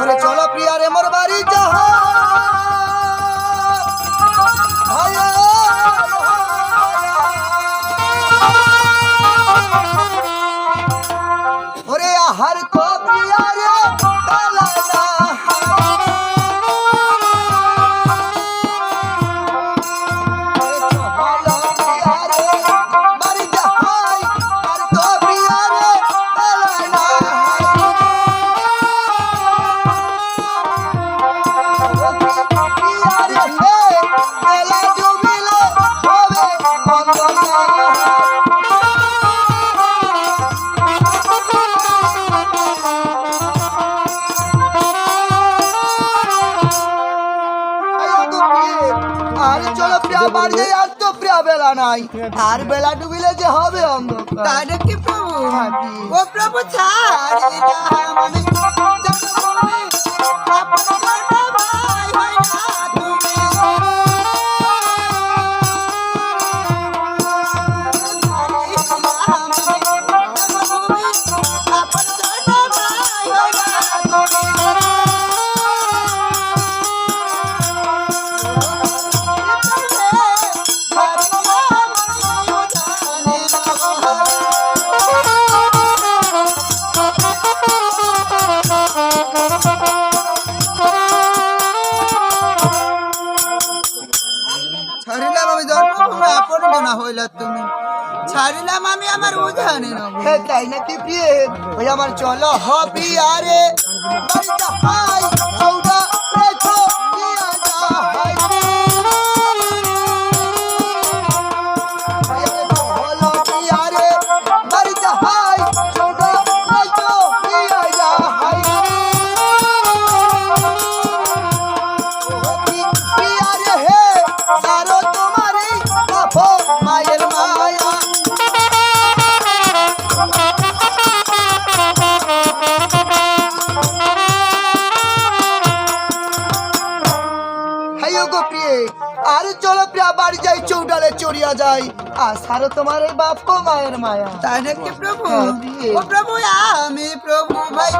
ওরে চলো প্রিয়া রে মোর বাড়ি যাহ। আর বেলা ডুবিলে যে হবে অন্ধকার। কি প্রভু? ও প্রভু ছাড়ি। না আমি ছাড়িলাম আমি জন্মভূমি আপন না হইল তুমি। ছাড়িলাম আমি আমার উজানে হে তাই নাকি প্রিয়? ওই আমার চলো হবি আরে। রে চড়িয়া যাই। আর সারো তোমার এই বাপ কো মায়ের মায়া। তাই নাকি প্রভু? হ্যাঁ, ও প্রভু আমি প্রভু ভাই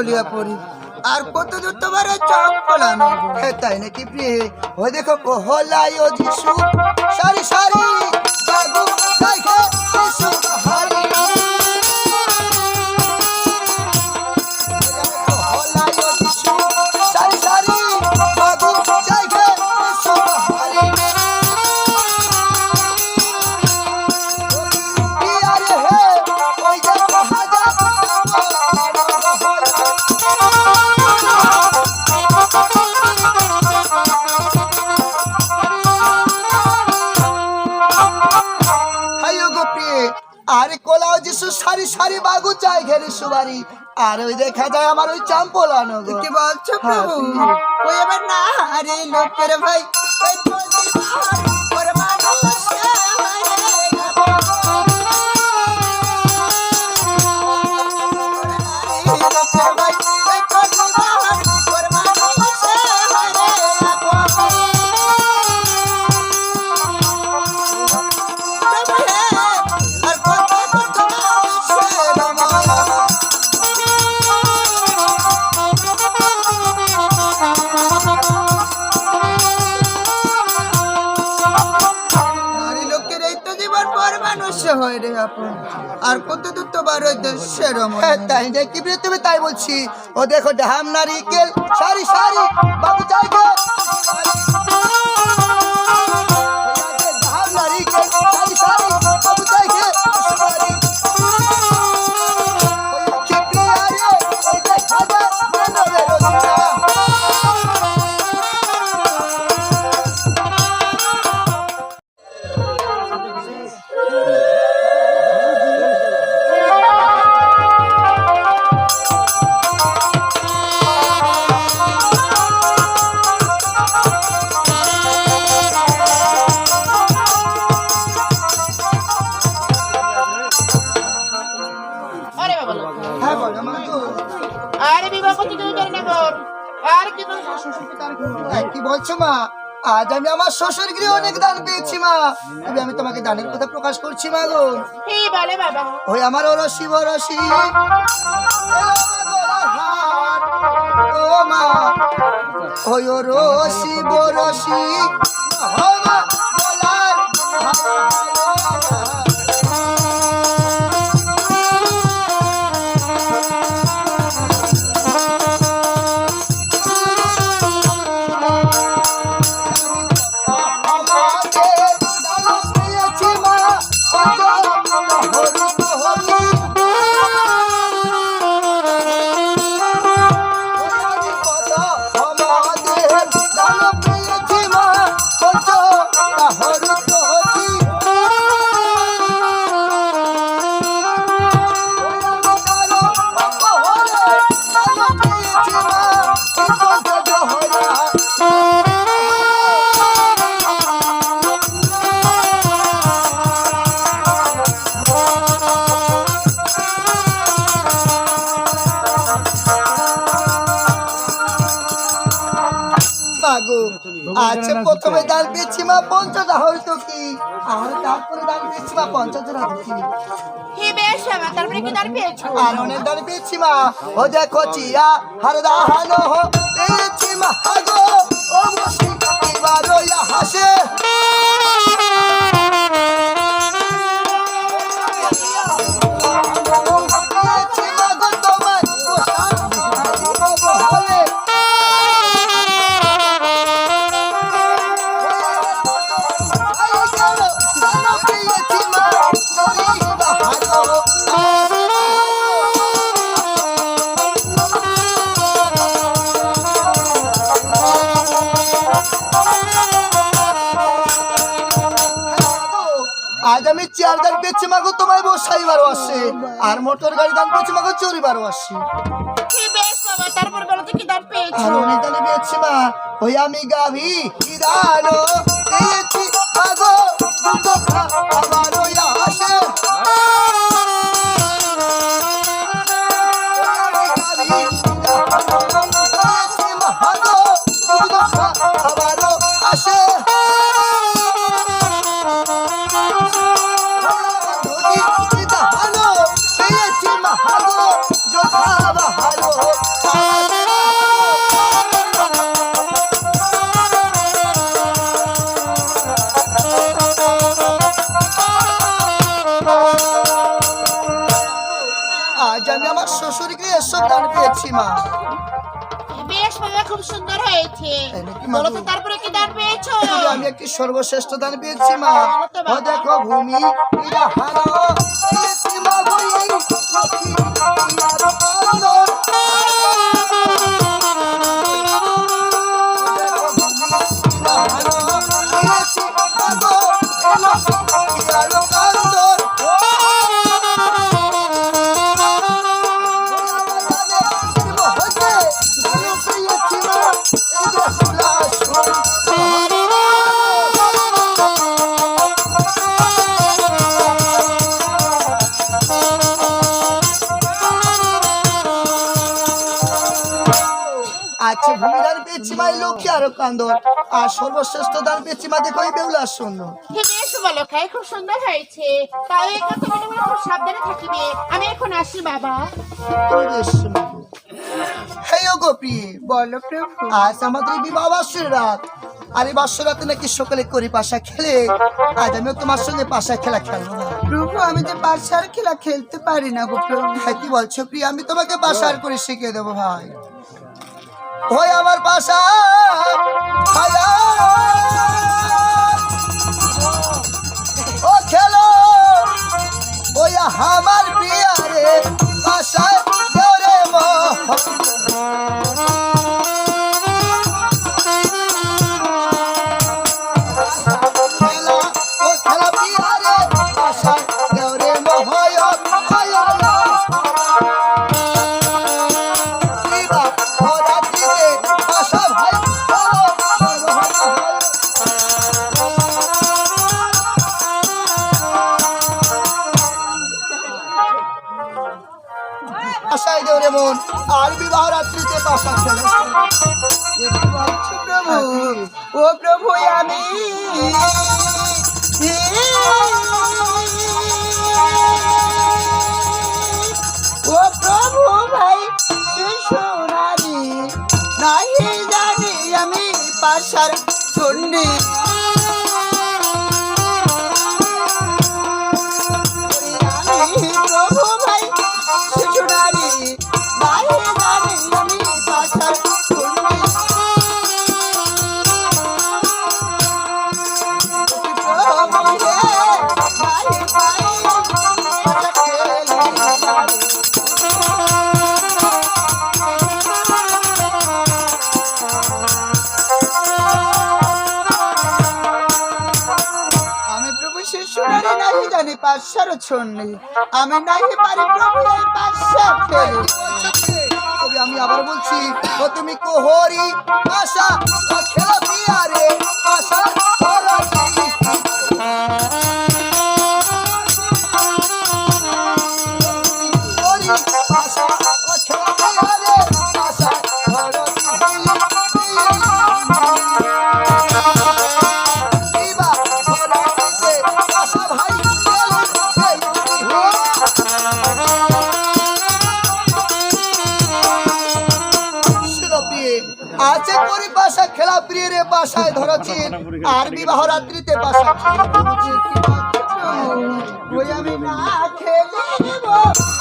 চৌড়ালে টলিয়া পড়ি। আর কত দূর তোমার চক ফলানো তাই নাকি প্রিয়ে? ও দেখো কোহলাই ও যিশু সারি আরে কোলাও যিশু সারি সারি বাগু চাই ঘেরে সুবারি। আর ওই দেখা যায় আমার ওই চাম্পলা গো। কি বলছো হ্যাঁ, প্রভু? ওই আবার না? আরে লোকের ভাই। ওই রে আপন আর কত দূর তো বার দেশের হ্যাঁ, তাই দেখি প্রিয়ে তুমি তাই বলছি। ও দেখো ঢাম নারিকেল সারি সারি বাবু চাই আর কি তার বলছো মা? আজ আমি আমার শ্বশুর গৃহে অনেক দান পেয়েছি মা। তবে আমি তোমাকে দানের কথা প্রকাশ করছি মা গো। কি বলে বাবা। ওই আমার ওরসি বরসি। ও মা ওই ওরসি বরসি। ও মা, বলার। আচ্ছা প্রথমে দান পেয়েছি মা পঞ্চাশ হয়তো কি? আর তারপরে দান পেয়েছি মা পঞ্চাশ কি? কি বেশ মা তারপরে কি দান পেয়েছ? আননের দান পেয়েছি মা ও দেখো চিয়া হার হানো হো পেয়েছি মা গো ও মুশকিল কি ওয়া হাসে আজ আমি চেয়ার দান পেয়েছি মাগো তোমায় বসাই বারো আসে। আর মোটর গাড়ি দান পেয়েছি মাগো চড়িবারও আসে। কি বেশ তারপর বলো কি দান পেয়েছ? আর অনেক দানে পেয়েছি মা ওই আমি গাভি দানো পেয়েছি মাগো দুঃখ আমার ওই আসে আসে। বলো তো তারপরে কি দান পেয়েছ? আমি একটি সর্বশ্রেষ্ঠ দান পেয়েছি মা। দেখো ভূমি হারো। আচ্ছা ভূমিদার পেয়েছি মাই লক্ষ্মী আরও কান্দর। আর সর্বশ্রেষ্ঠ দান পেয়েছি মা দেখো এই বেউলা শূন্য। বেশ বলো খাই খুব সুন্দর হয়েছে। তাই খুব সাবধানে থাকিবে। আমি এখন আসি বাবা। হেই ও গোপী বলো প্রভু আজ আমাদের বিবাহ বাসের রাত। আর এই বাসর রাতে নাকি সকালে করি পাশা খেলে। আজ আমিও তোমার সঙ্গে পাশা খেলা খেলব। না প্রভু আমি তো বাসার খেলা খেলতে পারি না গো প্রভু হ্যাঁ কি বলছো প্রিয়া? আমি তোমাকে পাশার করে শিখিয়ে দেবো ভাই। ওই আমার পাশা। প্রভু ও প্রভু আমি। ও প্রভু ভাই শিশুরারি নাহি জানি আমি পাশার চন্ডী প্রভু শিশুরারে নাহি জানি পাশার ছন্নি। আমি নাহি পারি প্রভু এই তবে আমি আবার বলছি, ও তুমি কোহরি আশা খেলা পিয়ারে আশা বাসা খেলা প্রিয় রে বাসায় ধরেছি আর বিবাহ রাত্রিতে বাসায় আমি না খেলে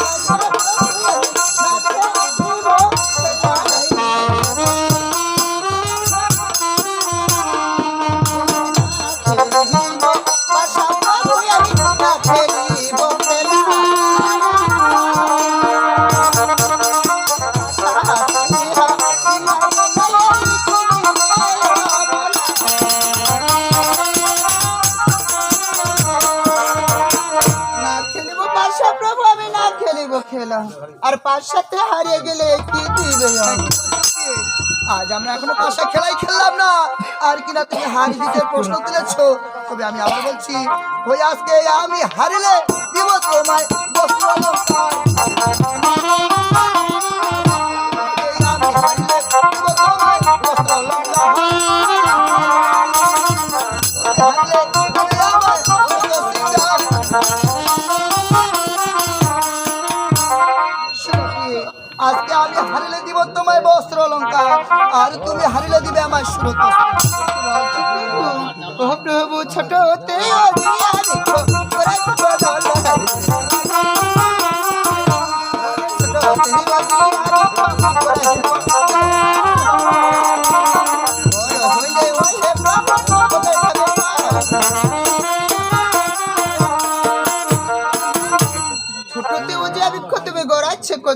খেলিব পাঁচ আর পাশাতে হারিয়ে গেলে কি দিবে? আজ আমরা এখনও পাশা খেলাই খেললাম না আর কিনা তুমি হারি দিতে প্রশ্ন তুলেছ, তবে আমি আবার বলছি, ওই আজকে আমি হারিলে দিব তোমায় বস্তু।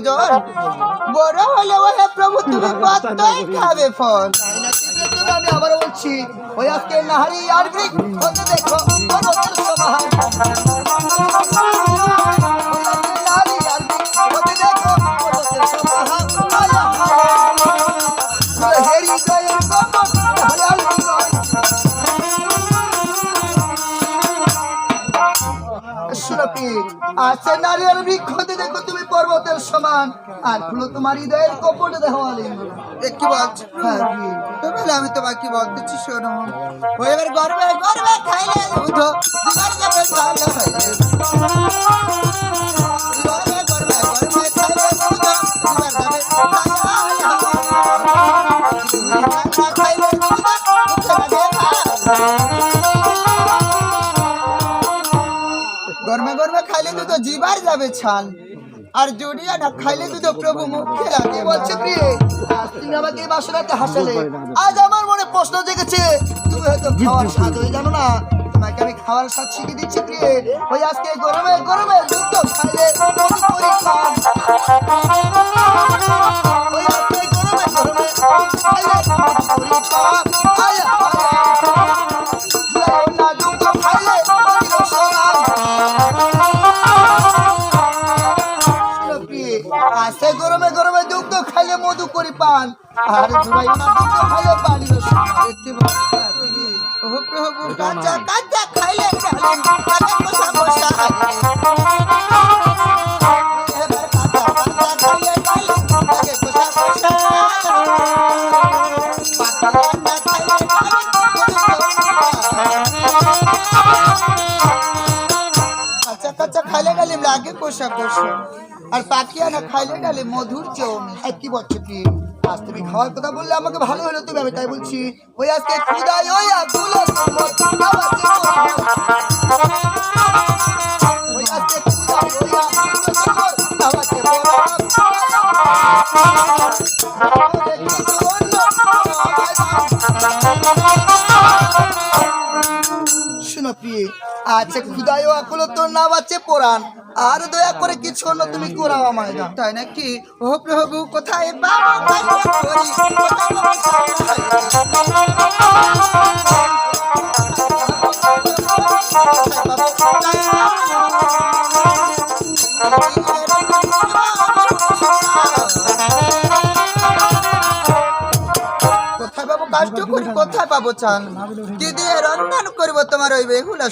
কোজর বড় হলে হে প্রভু তুমি কতই খাবে ফল। আমি আবার বলছি ওই আজকে নাহারি আর গ্রিক দেখো সমাহার। পর্বতের সমান আর খুলো তোমার হৃদয়ের কপটে এ কি বলছো? হ্যাঁ আমি তোমাকে বলতেছি শোনো? ও এবার গর্বে গর্বে খাইলে যাবে খাইলে যাবে খাইলে গরমে গরমে খাইলে দুধ জিবার যাবে ছাল আর জড়িয়া না খাইলে দুধ প্রভু মুখে লাগে বলছে প্রিয়ে তুমি আমাকে এই বাসনাতে হাসালে। আজ আমার মনে প্রশ্ন জেগেছে, তুমি হয়তো খাওয়ার স্বাদ হয়ে জানো না। তোমাকে আমি খাওয়ার স্বাদ শিখিয়ে দিচ্ছি প্রিয়ে। ওই আজকে গরমে গরমে দুধ খাইলে ওই আজকে গরমে গরমে খাইলে প্রাণ আর জুড়াই না দিতে ভালো পারি দেখতে পারি ও প্রভু কাঁচা কাঁচা খাইলে কাঁচা কাঁচা খাইলে খাইলে। কাঁচা গেলে আর খাইলে গেলে মধুর চৌমি। একই বছর প্রিয় আজ তুমি খাওয়ার কথা বললে আমাকে ভালো হলো, তুমি, আমি তাই বলছি। ওই আজকে খুদাই ওই আগুলো শোনো আচ্ছা আকুলো তোর নাম আছে পোড়ান আর দয়া করে কিছু না তুমি করাও আমায় না তাই নাকি? ও প্রভু কোথায়? পাবো কাষ্ট করি কোথায় পাবো কি দিয়ে রন্ধন করব তোমার ওই বেহুলা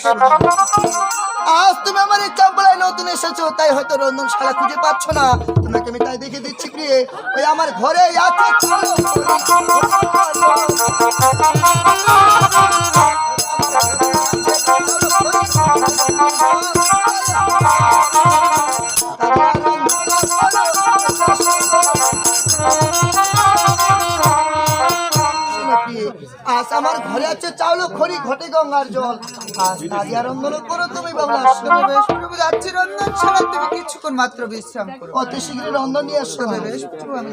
আজ তুমি আমার এই চাম্পালায় নতুন এসেছ, তাই হয়তো রন্ধন শালা খুঁজে পাচ্ছ না। তোমাকে আমি তাই দেখে দিচ্ছি প্রিয়ে ওই আমার ঘরে আছে আজ আমার ঘরে আছে চাউল খড়ি ঘটে গঙ্গার জল। আজ তাজিয়া রন্ধন করো তুমি বাবা বেশ প্রভু যাচ্ছি রন্ধন ছাড়া তুমি কিছুক্ষণ মাত্র বিশ্রাম করো। অতি শীঘ্রই রন্ধন নিয়ে আসতে হবে বেশ প্রভু আমি